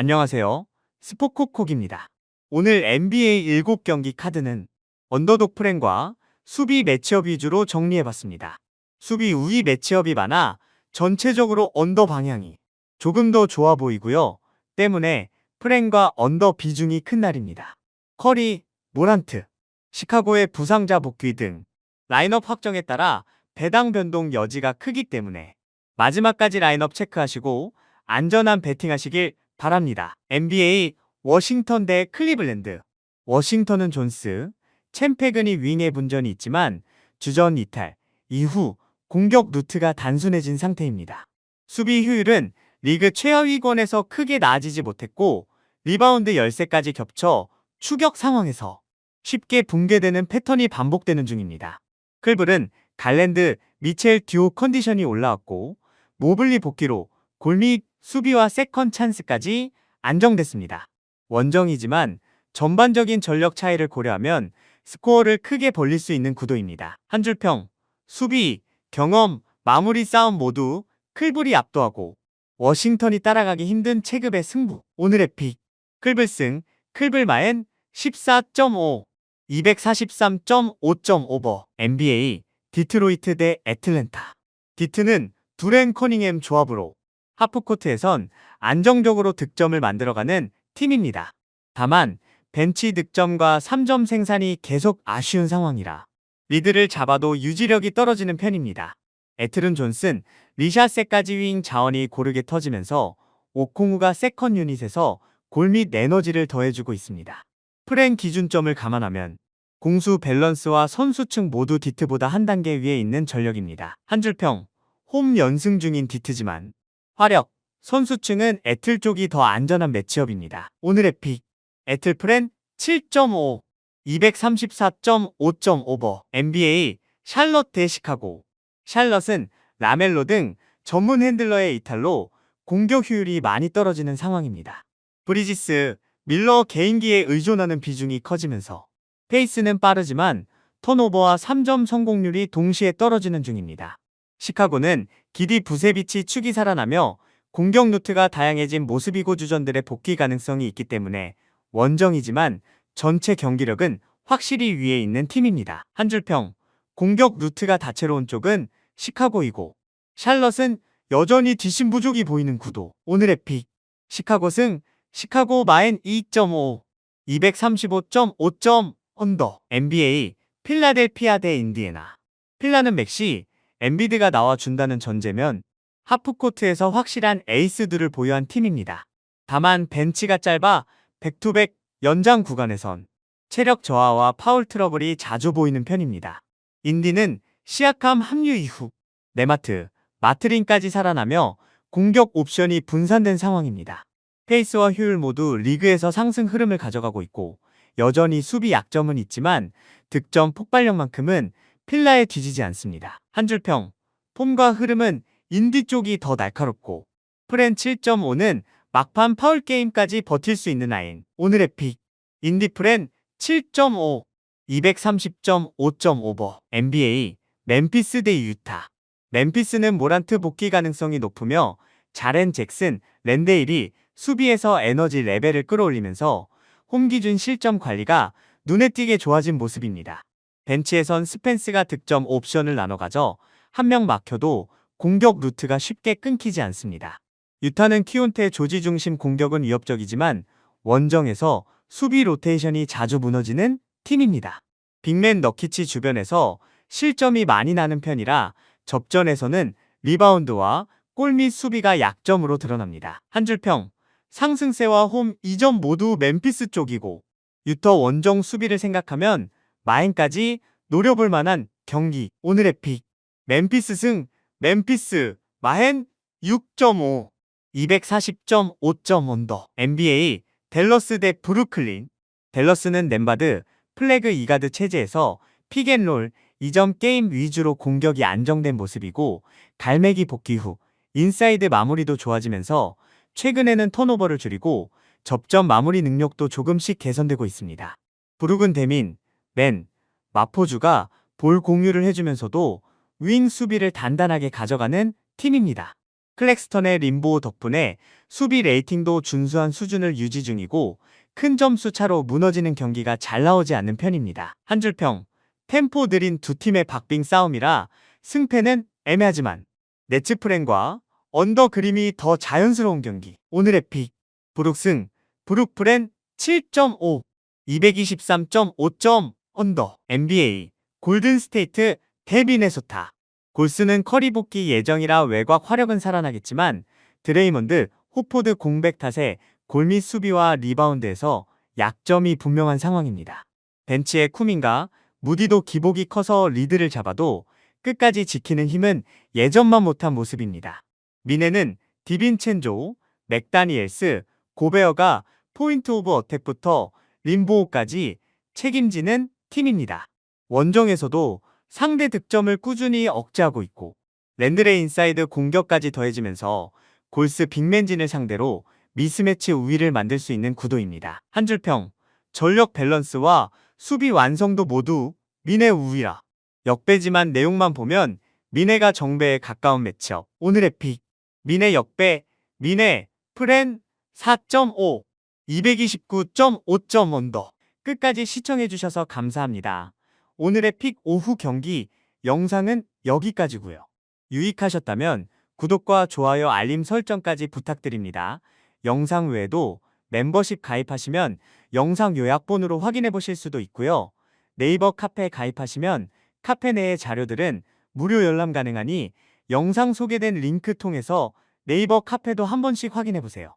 안녕하세요. 스포코콕입니다. 오늘 NBA 7경기 카드는 언더독 프렌과 수비 매치업 위주로 정리해봤습니다. 수비 우위 매치업이 많아 전체적으로 언더 방향이 조금 더 좋아 보이고요. 때문에 프렌과 언더 비중이 큰 날입니다. 커리, 모란트, 시카고의 부상자 복귀 등 라인업 확정에 따라 배당 변동 여지가 크기 때문에 마지막까지 라인업 체크하시고 안전한 배팅하시길 바랍니다. NBA 워싱턴 대 클리블랜드 워싱턴은 존스, 챔페근이 윙의 분전이 있지만 주전 이탈 이후 공격 루트가 단순해진 상태입니다. 수비 효율은 리그 최하위권에서 크게 나아지지 못했고 리바운드 열세까지 겹쳐 추격 상황에서 쉽게 붕괴되는 패턴이 반복되는 중입니다. 클블은 갈랜드, 미첼 듀오 컨디션이 올라왔고 모블리 복귀로 골밑 수비와 세컨 찬스까지 안정됐습니다. 원정이지만 전반적인 전력 차이를 고려하면 스코어를 크게 벌릴 수 있는 구도입니다. 한 줄평, 수비, 경험, 마무리 싸움 모두 클블이 압도하고 워싱턴이 따라가기 힘든 체급의 승부. 오늘의 픽. 클블승, 클블마엔 14.5, 243.5.5버. NBA, 디트로이트 대 애틀랜타. 디트는 두렌 커닝햄 조합으로 하프코트에선 안정적으로 득점을 만들어가는 팀입니다. 다만 벤치 득점과 3점 생산이 계속 아쉬운 상황이라 리드를 잡아도 유지력이 떨어지는 편입니다. 애틀은 존슨, 리샤세까지 윙 자원이 고르게 터지면서 오콩우가 세컨 유닛에서 골밑 에너지를 더해주고 있습니다. 프랭 기준점을 감안하면 공수 밸런스와 선수층 모두 디트보다 한 단계 위에 있는 전력입니다. 한 줄평, 홈 연승 중인 디트지만 화력, 선수층은 애틀 쪽이 더 안전한 매치업입니다. 오늘의 픽, 애틀 프렌 7.5, 234.5.5버, NBA, 샬럿 대 시카고. 샬럿은 라멜로 등 전문 핸들러의 이탈로 공격 효율이 많이 떨어지는 상황입니다. 브리지스, 밀러 개인기에 의존하는 비중이 커지면서 페이스는 빠르지만 턴오버와 3점 성공률이 동시에 떨어지는 중입니다. 시카고는 기디 부세비치 축이 살아나며 공격 루트가 다양해진 모습이고 주전들의 복귀 가능성이 있기 때문에 원정이지만 전체 경기력은 확실히 위에 있는 팀입니다. 한 줄평, 공격 루트가 다채로운 쪽은 시카고이고 샬럿은 여전히 뒷심 부족이 보이는 구도. 오늘의 픽, 시카고 승, 시카고 마엔 2.5, 235.5점 언더. NBA, 필라델피아 대 인디애나. 필라는 맥시, 엔비드가 나와준다는 전제면 하프코트에서 확실한 에이스들을 보유한 팀입니다. 다만 벤치가 짧아 백투백 연장 구간에선 체력 저하와 파울 트러블이 자주 보이는 편입니다. 인디는 시약함 합류 이후 네마트, 마트린까지 살아나며 공격 옵션이 분산된 상황입니다. 페이스와 효율 모두 리그에서 상승 흐름을 가져가고 있고 여전히 수비 약점은 있지만 득점 폭발력만큼은 필라에 뒤지지 않습니다. 한 줄평, 폼과 흐름은 인디 쪽이 더 날카롭고 프렌 7.5는 막판 파울 게임까지 버틸 수 있는 라인. 오늘의 픽. 인디 프렌 7.5, 230.5.5버. NBA, 멤피스 대 유타. 멤피스는 모란트 복귀 가능성이 높으며 자렌 잭슨, 랜데일이 수비에서 에너지 레벨을 끌어올리면서 홈 기준 실점 관리가 눈에 띄게 좋아진 모습입니다. 벤치에선 스펜스가 득점 옵션을 나눠 가져 한 명 막혀도 공격 루트가 쉽게 끊기지 않습니다. 유타는 키온테 조지 중심 공격은 위협적이지만 원정에서 수비 로테이션이 자주 무너지는 팀입니다. 빅맨 너키치 주변에서 실점이 많이 나는 편이라 접전에서는 리바운드와 골 및 수비가 약점으로 드러납니다. 한 줄평, 상승세와 홈 이점 모두 멤피스 쪽이고 유터 원정 수비를 생각하면 마인까지 노려볼 만한 경기. 오늘의 픽. 멤피스 승. 멤피스 마헨 6.5 240.5점 언더. NBA 델러스 대 브루클린. 델러스는 nem바드 플래그 이가드 체제에서 픽앤롤 2점 게임 위주로 공격이 안정된 모습이고 갈매기 복귀 후 인사이드 마무리도 좋아지면서 최근에는 턴오버를 줄이고 접점 마무리 능력도 조금씩 개선되고 있습니다. 브룩은 데민, 맨, 마포주가 볼 공유를 해주면서도 윙 수비를 단단하게 가져가는 팀입니다. 클렉스턴의 림보 덕분에 수비 레이팅도 준수한 수준을 유지 중이고 큰 점수 차로 무너지는 경기가 잘 나오지 않는 편입니다. 한 줄평, 템포 느린 두 팀의 박빙 싸움이라 승패는 애매하지만 네츠프렌과 언더 그림이 더 자연스러운 경기. 오늘의 픽, 브룩승, 브룩프렌 7.5, 223.5점 언더. NBA, 골든스테이트, 데비네소타. 골스는 커리 복귀 예정이라 외곽 화력은 살아나겠지만 드레이먼드, 호포드 공백 탓에 골밑 수비와 리바운드에서 약점이 분명한 상황입니다. 벤치의 쿠민과 무디도 기복이 커서 리드를 잡아도 끝까지 지키는 힘은 예전만 못한 모습입니다. 미네는 디빈첸조, 맥다니엘스, 고베어가 포인트 오브 어택부터 림보우까지 책임지는 팀입니다. 원정에서도 상대 득점을 꾸준히 억제하고 있고 랜드레 인사이드 공격까지 더해지면서 골스 빅맨진을 상대로 미스매치 우위를 만들 수 있는 구도입니다. 한 줄평, 전력 밸런스와 수비 완성도 모두 미네 우위라. 역배지만 내용만 보면 미네가 정배에 가까운 매치업. 오늘의 픽, 미네 역배, 미네, 프렌 4.5, 229.5점 언더. 끝까지 시청해주셔서 감사합니다. 오늘의 픽 오후 경기 영상은 여기까지고요. 유익하셨다면 구독과 좋아요 알림 설정까지 부탁드립니다. 영상 외에도 멤버십 가입하시면 영상 요약본으로 확인해 보실 수도 있고요. 네이버 카페 가입하시면 카페 내의 자료들은 무료 열람 가능하니 영상 소개된 링크 통해서 네이버 카페도 한 번씩 확인해 보세요.